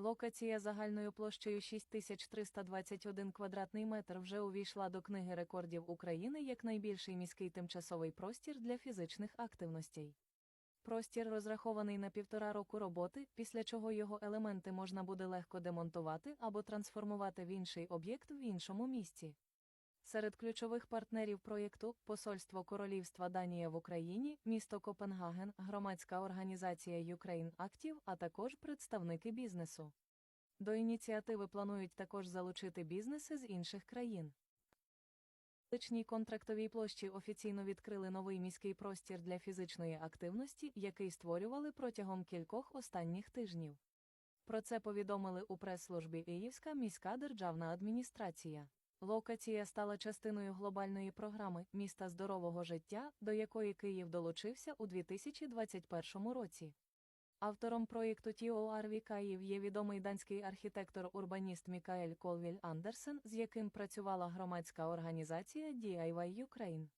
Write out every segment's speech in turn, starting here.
Локація загальною площею 6321 квадратний метр вже увійшла до Книги рекордів України як найбільший міський тимчасовий простір для фізичних активностей. Простір розрахований на півтора року роботи, після чого його елементи можна буде легко демонтувати або трансформувати в інший об'єкт в іншому місці. Серед ключових партнерів проєкту Посольство Королівства Данія в Україні, місто Копенгаген, громадська організація Ukraine Active, а також представники бізнесу. До ініціативи планують також залучити бізнеси з інших країн. Личній контрактовій площі офіційно відкрили новий міський простір для фізичної активності, який створювали протягом кількох останніх тижнів. Про це повідомили у прес-службі Київська міська державна адміністрація. Локація стала частиною глобальної програми Міста здорового життя, до якої Київ долучився у 2021 році. Автором проєкту TORV Київ є відомий данський архітектор-урбаніст Мікаель Колвіль Андерсен, з яким працювала громадська організація DIY Ukraine.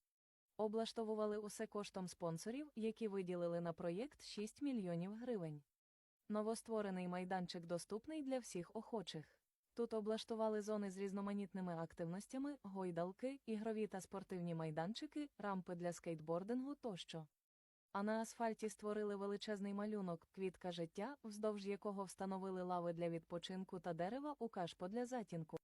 Облаштовували усе коштом спонсорів, які виділили на проєкт 6 мільйонів гривень. Новостворений майданчик доступний для всіх охочих. Тут облаштували зони з різноманітними активностями, гойдалки, ігрові та спортивні майданчики, рампи для скейтбордингу тощо. А на асфальті створили величезний малюнок квітка життя, вздовж якого встановили лави для відпочинку та дерева у кашпо для затінку.